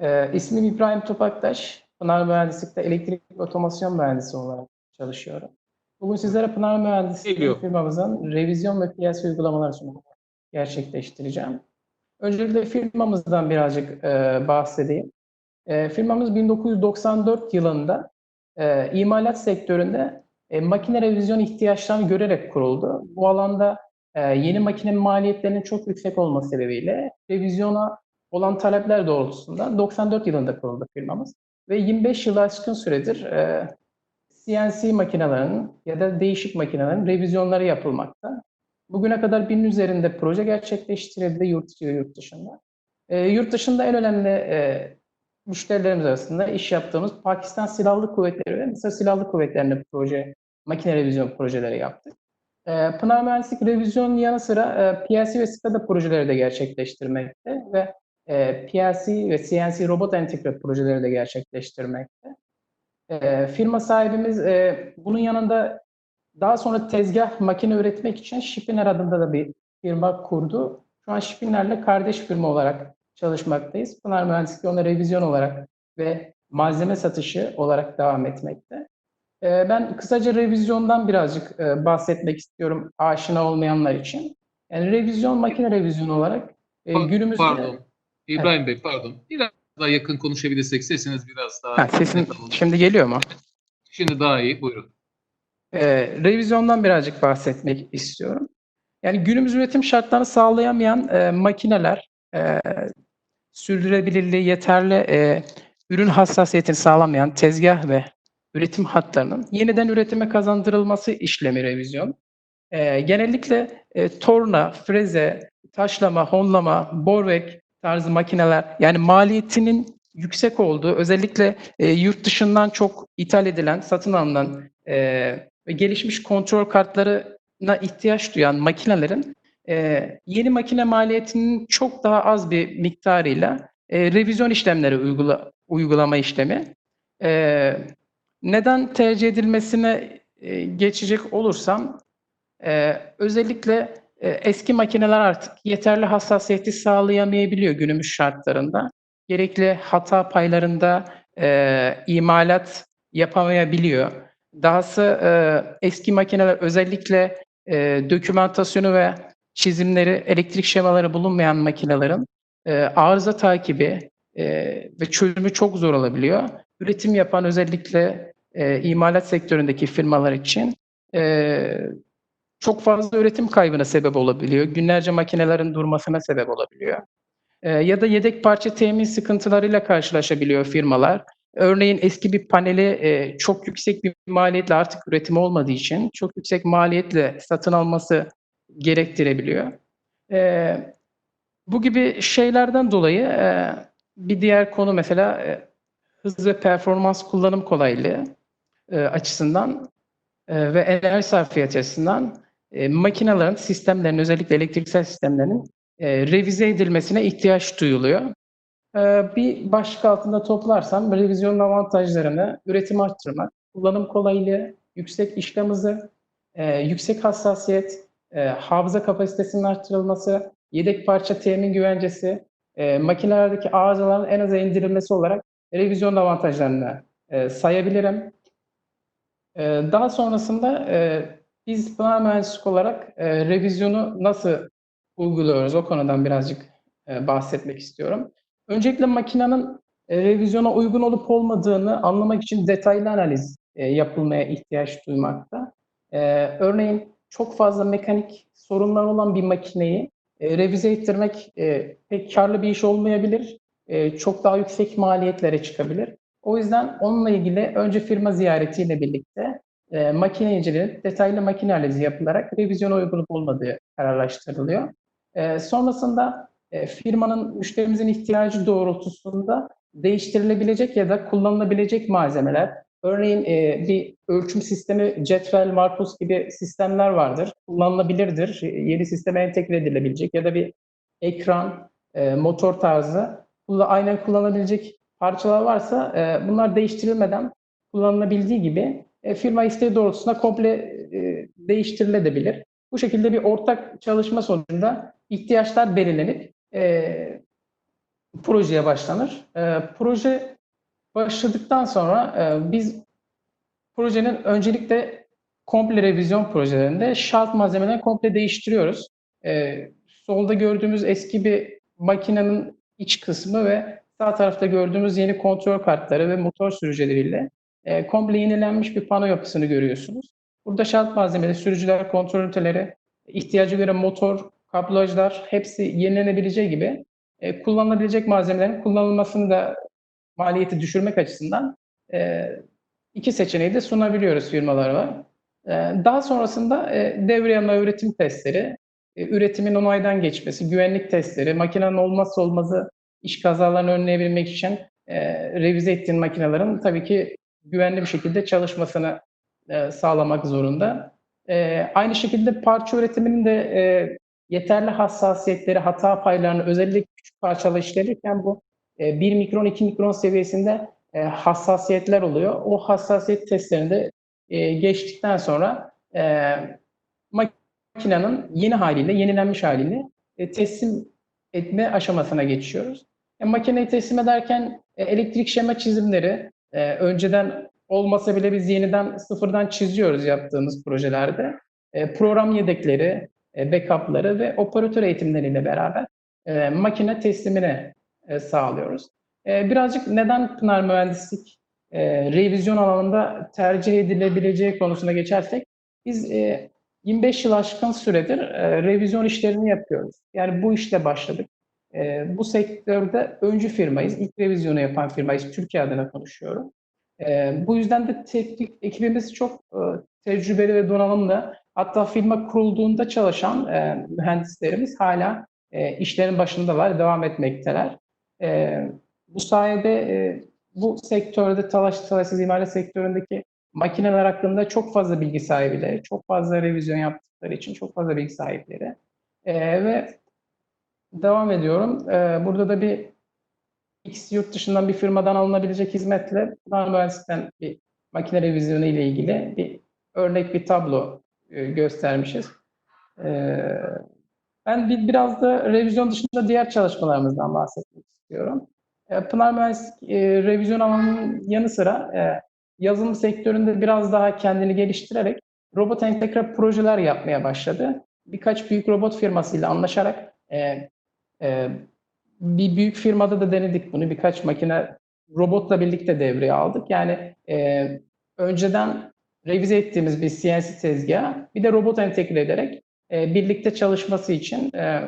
Ee, ismim İbrahim Topaktaş. Pınar Mühendislik'te elektrik otomasyon mühendisi olarak çalışıyorum. Bugün sizlere Pınar Mühendislik Geliyor. firmamızın revizyon ve piyasa uygulamaları sunumunu gerçekleştireceğim. Öncelikle firmamızdan birazcık e, bahsedeyim. E, firmamız 1994 yılında e, imalat sektöründe e, makine revizyon ihtiyaçlarını görerek kuruldu. Bu alanda e, yeni makine maliyetlerinin çok yüksek olması sebebiyle revizyona olan talepler doğrultusunda 94 yılında kuruldu firmamız. Ve 25 yılı aşkın süredir e, CNC makinelerinin ya da değişik makinelerin revizyonları yapılmakta. Bugüne kadar binin üzerinde proje gerçekleştirildi yurt içi ve yurt dışında. E, yurt dışında en önemli e, müşterilerimiz arasında iş yaptığımız Pakistan Silahlı Kuvvetleri ve Mısır Silahlı Kuvvetleri'nde proje, makine revizyon projeleri yaptık. E, Pınar Mühendislik Revizyon yanı sıra e, PLC ve SCADA projeleri de gerçekleştirmekte ve e, PLC ve CNC robot entegre projeleri de gerçekleştirmekte. E, firma sahibimiz e, bunun yanında daha sonra tezgah makine üretmek için Shipiner adında da bir firma kurdu. Şu an Shipiner'le kardeş firma olarak çalışmaktayız. Pınar Mühendislik ona revizyon olarak ve malzeme satışı olarak devam etmekte. Ben kısaca revizyondan birazcık bahsetmek istiyorum aşina olmayanlar için. Yani revizyon makine revizyonu olarak günümüzde Pardon. İbrahim Bey pardon. Biraz daha yakın konuşabilirsek sesiniz biraz daha Ha, alınır. şimdi geliyor mu? Şimdi daha iyi. Buyurun. Ee, revizyondan birazcık bahsetmek istiyorum. Yani günümüz üretim şartlarını sağlayamayan e, makineler, e, sürdürülebilirliği yeterli e, ürün hassasiyetini sağlamayan tezgah ve üretim hatlarının yeniden üretime kazandırılması işlemi revizyon. E, genellikle e, torna, freze, taşlama, honlama, borvek tarzı makineler yani maliyetinin yüksek olduğu özellikle e, yurt dışından çok ithal edilen, satın alınan e, ve gelişmiş kontrol kartlarına ihtiyaç duyan makinelerin e, yeni makine maliyetinin çok daha az bir miktarıyla e, revizyon işlemleri uygula, uygulama işlemi. E, neden tercih edilmesine e, geçecek olursam e, özellikle eski makineler artık yeterli hassasiyeti sağlayamayabiliyor günümüz şartlarında. Gerekli hata paylarında e, imalat yapamayabiliyor. Dahası e, eski makineler özellikle e, dokümantasyonu ve çizimleri, elektrik şemaları bulunmayan makinelerin e, arıza takibi e, ve çözümü çok zor olabiliyor. Üretim yapan özellikle e, imalat sektöründeki firmalar için e, çok fazla üretim kaybına sebep olabiliyor. Günlerce makinelerin durmasına sebep olabiliyor. E, ya da yedek parça temin sıkıntılarıyla karşılaşabiliyor firmalar. Örneğin eski bir paneli e, çok yüksek bir maliyetle artık üretimi olmadığı için çok yüksek maliyetle satın alması gerektirebiliyor. E, bu gibi şeylerden dolayı e, bir diğer konu mesela e, hız ve performans kullanım kolaylığı açısından ve enerji sarfiyatı açısından e, makinelerin, sistemlerin özellikle elektriksel sistemlerin e, revize edilmesine ihtiyaç duyuluyor. Ee, bir başlık altında toplarsam revizyonun avantajlarını üretim arttırmak, kullanım kolaylığı, yüksek işlem hızı, e, yüksek hassasiyet, e, hafıza kapasitesinin arttırılması, yedek parça temin güvencesi, e, makinelerdeki arızaların en aza indirilmesi olarak revizyon avantajlarını e, sayabilirim. E, daha sonrasında e, biz Pınar Mühendislik olarak e, revizyonu nasıl uyguluyoruz o konudan birazcık e, bahsetmek istiyorum. Öncelikle makinenin e, revizyona uygun olup olmadığını anlamak için detaylı analiz e, yapılmaya ihtiyaç duymakta. E, örneğin çok fazla mekanik sorunlar olan bir makineyi e, revize ettirmek e, pek karlı bir iş olmayabilir. E, çok daha yüksek maliyetlere çıkabilir. O yüzden onunla ilgili önce firma ziyaretiyle birlikte e, makine incelenip detaylı makine analizi yapılarak revizyona uygun olmadığı kararlaştırılıyor. E, sonrasında e, firmanın müşterimizin ihtiyacı doğrultusunda değiştirilebilecek ya da kullanılabilecek malzemeler. Örneğin e, bir ölçüm sistemi, cetvel, marpus gibi sistemler vardır. Kullanılabilirdir. E, Yeni sisteme entegre edilebilecek ya da bir ekran, e, motor tarzı. Aynen kullanabilecek parçalar varsa e, bunlar değiştirilmeden kullanılabildiği gibi e, firma isteği doğrultusunda komple e, değiştirilebilir. Bu şekilde bir ortak çalışma sonucunda ihtiyaçlar belirlenip e, projeye başlanır. E, proje başladıktan sonra e, biz projenin öncelikle komple revizyon projelerinde şart malzemelerini komple değiştiriyoruz. E, solda gördüğümüz eski bir makinenin iç kısmı ve sağ tarafta gördüğümüz yeni kontrol kartları ve motor sürücüleriyle e, komple yenilenmiş bir pano yapısını görüyorsunuz. Burada şart malzemeleri, sürücüler, kontrol üniteleri, ihtiyaca göre motor, kablajlar hepsi yenilenebileceği gibi e, kullanılabilecek malzemelerin kullanılmasını da maliyeti düşürmek açısından e, iki seçeneği de sunabiliyoruz firmalara. E, daha sonrasında e, devre yanma üretim testleri, e, üretimin onaydan geçmesi, güvenlik testleri, makinenin olmazsa olmazı iş kazalarını önleyebilmek için e, revize ettiğin makinelerin tabii ki güvenli bir şekilde çalışmasını e, sağlamak zorunda. E, aynı şekilde parça üretiminin de e, yeterli hassasiyetleri, hata paylarını özellikle küçük parçalar işlenirken bu e, 1 mikron, 2 mikron seviyesinde e, hassasiyetler oluyor. O hassasiyet testlerinde e, geçtikten sonra e, makinenin yeni haliyle, yenilenmiş haliyle e, teslim etme aşamasına geçiyoruz. E, makineyi teslim ederken e, elektrik şema çizimleri e, önceden olmasa bile biz yeniden sıfırdan çiziyoruz yaptığımız projelerde. E, program yedekleri, e, backup'ları ve operatör eğitimleriyle beraber e, makine teslimini e, sağlıyoruz. E, birazcık neden Pınar Mühendislik e, revizyon alanında tercih edilebileceği konusuna geçersek, biz e, 25 yıl aşkın süredir e, revizyon işlerini yapıyoruz. Yani bu işle başladık. E, bu sektörde öncü firmayız. İlk revizyonu yapan firmayız. Türkiye adına konuşuyorum. E, bu yüzden de teknik ekibimiz çok e, tecrübeli ve donanımlı. Hatta firma kurulduğunda çalışan e, mühendislerimiz hala e, işlerin başındalar, devam etmekteler. E, bu sayede e, bu sektörde talaş talaşsız imalat sektöründeki makineler hakkında çok fazla bilgi sahibileri, çok fazla revizyon yaptıkları için çok fazla bilgi sahipleri. E, ve devam ediyorum. E, burada da bir X yurt dışından bir firmadan alınabilecek hizmetle Pınar bir makine revizyonu ile ilgili bir örnek bir tablo e, göstermişiz. E, ben bir, biraz da revizyon dışında diğer çalışmalarımızdan bahsetmek istiyorum. E, Pınar Mühendislik e, revizyon alanının yanı sıra e, yazılım sektöründe biraz daha kendini geliştirerek robot entegre projeler yapmaya başladı. Birkaç büyük robot firmasıyla anlaşarak e, e, bir büyük firmada da denedik bunu. Birkaç makine robotla birlikte devreye aldık. Yani e, önceden revize ettiğimiz bir CNC tezgahı bir de robot entegre ederek e, birlikte çalışması için e,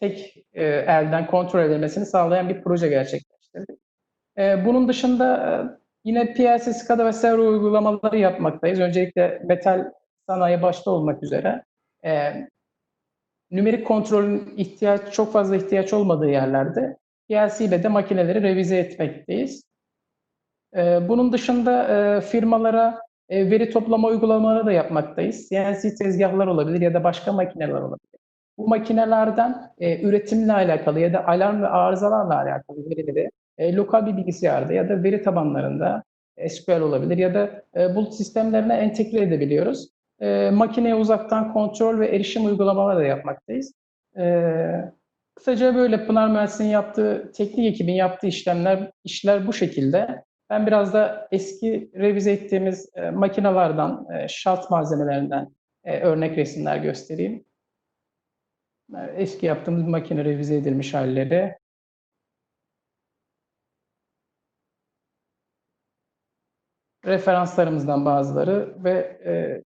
tek e, elden kontrol edilmesini sağlayan bir proje gerçekleştirdik. E, bunun dışında e, yine PLC, SCADA ve servo uygulamaları yapmaktayız. Öncelikle metal sanayi başta olmak üzere. E, nümerik kontrolün ihtiyaç çok fazla ihtiyaç olmadığı yerlerde PLC ile de makineleri revize etmekteyiz. E, bunun dışında e, firmalara e, veri toplama uygulamaları da yapmaktayız. CNC tezgahlar olabilir ya da başka makineler olabilir. Bu makinelerden e, üretimle alakalı ya da alarm ve arızalarla alakalı verileri e, lokal bir bilgisayarda ya da veri tabanlarında SQL olabilir ya da e, bulut sistemlerine entegre edebiliyoruz. E, makineye uzaktan kontrol ve erişim uygulamaları da yapmaktayız. E, kısaca böyle Pınar Mühendisliği'nin yaptığı, teknik ekibin yaptığı işlemler, işler bu şekilde. Ben biraz da eski revize ettiğimiz e, makinelerden, e, şalt malzemelerinden e, örnek resimler göstereyim. E, eski yaptığımız makine revize edilmiş halleri. Referanslarımızdan bazıları ve e,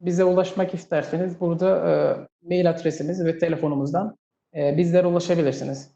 bize ulaşmak isterseniz burada e, mail adresimiz ve telefonumuzdan e, bizlere ulaşabilirsiniz.